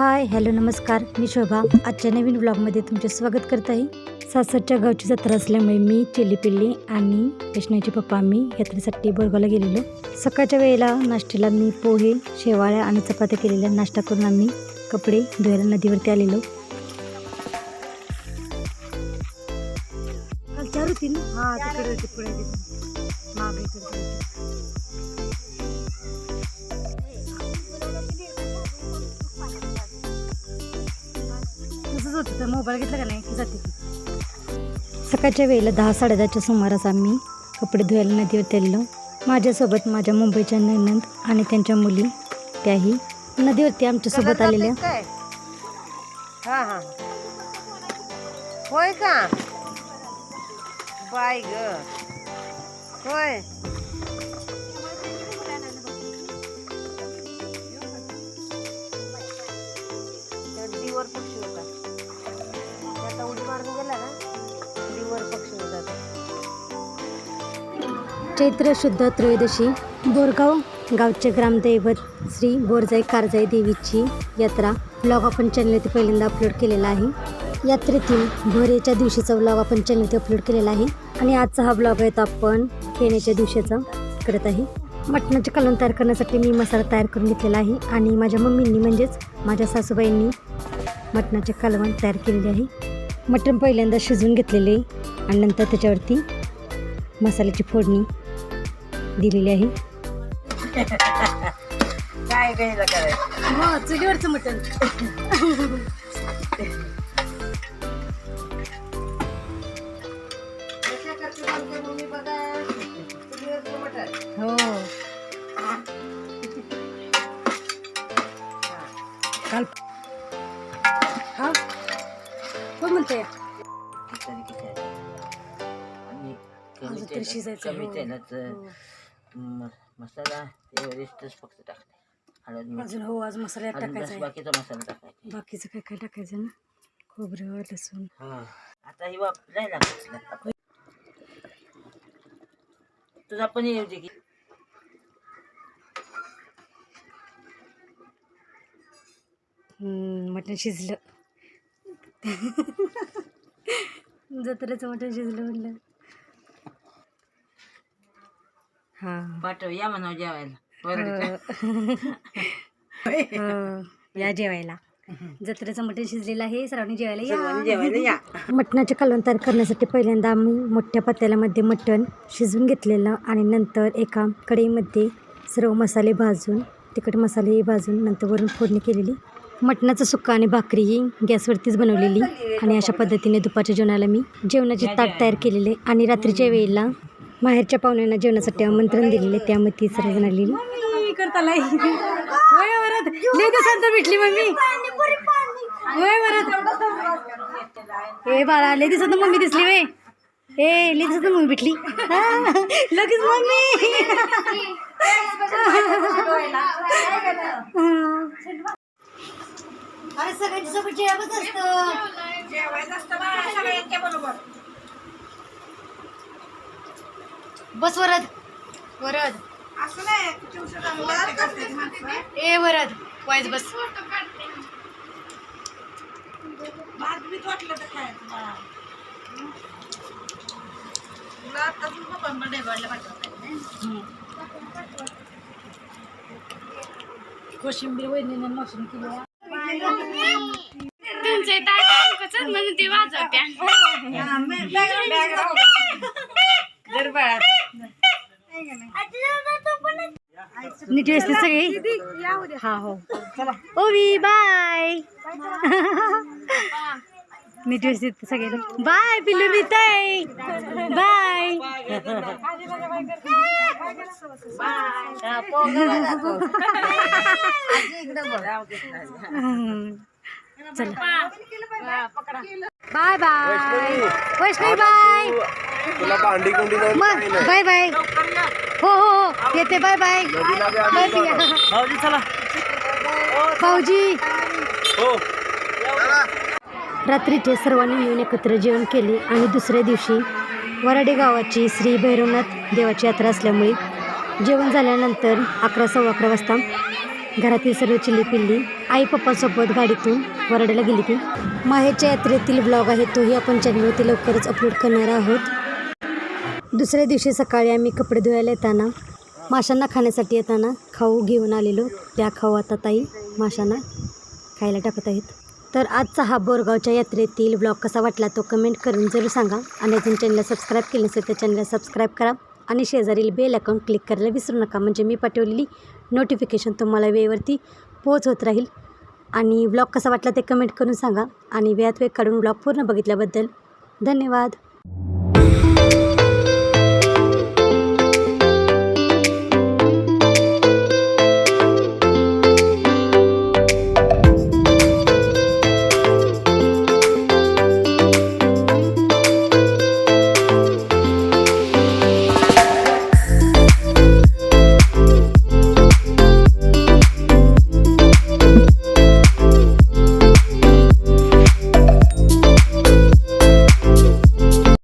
Hi hello नमस्कार. मी शोभा. आजच्या नवीन ब्लॉगमध्ये तुमचे स्वागत करत आहे. सासरच्या गावची जत्रा असल्यामुळे मी चिली पिल्ली आणि कृष्णाचे पप्पा आम्ही यात्रेसाठी बोरगावला गेलेलो. सकाळच्या वेळेला नाश्त्याला मी पोहे शेवाळ्या आणि चपात्या केलेल्या नाश्ता करून आम्ही कपडे धुवायला नदीवरती आलेलो. कालच्या होती ना तिकडे होती तर मोबाईल घेतला का नाही? जाते. सकाळच्या वेळेला दहा साडेदहाच्या सुमारास आम्ही कपडे धुवायला नदीवर तेललो माझ्यासोबत माझ्या मुंबईच्या ननंद आणि त्यांच्या मुली त्याही नदीवरती आमच्यासोबत आलेल्या. हा हा. होय का? बाय ग. होय. चैत्र शुद्ध त्रयोदशी बोरगाव गावचे ग्रामदैवत श्री बोरजाई कारजाई देवीची यात्रा ब्लॉग आपण चॅनलवरती पहिल्यांदा अपलोड केलेला आहे. यात्रेतील भोरेच्या दिवशीचा ब्लॉग आपण चॅनलवरती अपलोड केलेला आहे आणि आजचा हा ब्लॉग आहे तो आपण खेळण्याच्या दिवशीचा करत आहे. मटणाचे कालवण तयार करण्यासाठी मी मसाला तयार करून घेतलेला आहे आणि माझ्या मम्मींनी म्हणजेच माझ्या सासूबाईंनी मटणाचे कालवण तयार केलेले आहे. मटण पहिल्यांदा शिजवून घेतलेले आणि नंतर त्याच्यावरती मसाल्याची फोडणी दिलेली आहे. काय घ्यायला करायचं? हो चुलीवरचं मटण. हो. काल हा? कोण म्हणते. कमी तेलात- मसाला एव्हरेस्टच फक्त टाकते. हळद मीठ. अजून हो आज मसाला अजून टाकायचा आहे. बाकीचा मसाला टाकायचा. बाकीचं काय काय टाकायचं ना? खोबरं लसूण. हा. आता ही वापरायला लागत तुझा पण येऊ दे की. हम्म, मटण शिजलं. जत्रेचं मटण शिजलं म्हणलं. हां. पाठव या म्हणा जेवायला हो, या जेवायला. जत्रेचं मटण शिजलेलं आहे सर्वांनी जेवायला या. जेवायला या. मटणाचे कालवण तयार करण्यासाठी पहिल्यांदा आम्ही मोठ्या पत्याल्यामध्ये मटण शिजवून घेतलेलं आणि नंतर एका कढईमध्ये सर्व मसाले भाजून तिखट मसाले भाजून नंतर वरून फोडणी केलेली. मटणाचं सुक्का आणि भाकरी ही गॅसवरतीच बनवलेली. आणि अशा पद्धतीने दुपारच्या जेवणाला मी जेवणाचे ताट तयार केलेले आणि रात्रीच्या वेळेला माहेरच्या पाहुण्यांना जेवणासाठी आमंत्रण दिलेले त्यामध्ये ती सर्वजण आलेली. भेटली मम्मी. होय वरात ए बाळा लय दिसत मम्मी दिसली वे ए लय दिसत मम्मी भेटली. हा, लगेच मम्मी. अरे सगळ्यांच्या सोबत जेवत असतं. बस वरद. वरद. ए वरद. वाईज बस. कोशिंबीर वहिनीने मशीन केली तुमचे दादा म्हणून ते वाजवत्या नीट व्यवस्थित सगळी? हा हो. ओवी बाय. नीट व्यवस्थित सगळे. बाय पिल्लू नीताई. बाय. चला. Bye bye. Vaishnavi. Bye bye bye. हो हो हो. येते बाय बाय. बाय पिया भाऊजी. हो. रात्रीचे सर्वांनी मिळून एकत्र जेवण केले आणि दुसऱ्या दिवशी वराडे गावाची श्री भैरवनाथ देवाची यात्रा असल्यामुळे जेवण झाल्यानंतर अकरा सव्वा अकरा वाजता घरातील सर्व चिल्ली पिल्ली आई पप्पासोबत गाडीतून वरडायला गेली ती. माहेरच्या यात्रेतील ब्लॉग आहे तोही आपण चॅनलवरती लवकरच अपलोड करणार आहोत. दुसऱ्या दिवशी सकाळी आम्ही कपडे धुवायला येताना माशांना खाण्यासाठी येताना खाऊ घेऊन आलेलो. त्या खाऊ आता ताई माशांना खायला टाकत आहेत. तर आजचा हा बोरगावच्या यात्रेतील ब्लॉग कसा वाटला तो कमेंट करून जरूर सांगा. आणि अजून चॅनलला सबस्क्राईब केलं नसेल तर चॅनलला सबस्क्राईब करा. आणि शेजारील बेल अकाउंट क्लिक करायला विसरू नका. म्हणजे मी पाठवलेली नोटिफिकेशन तुम्हाला वेळेवरती पोच होत राहील. आणि ब्लॉग कसा वाटला ते कमेंट करून सांगा. आणि वेळात वेळ काढून ब्लॉग पूर्ण बघितल्याबद्दल धन्यवाद.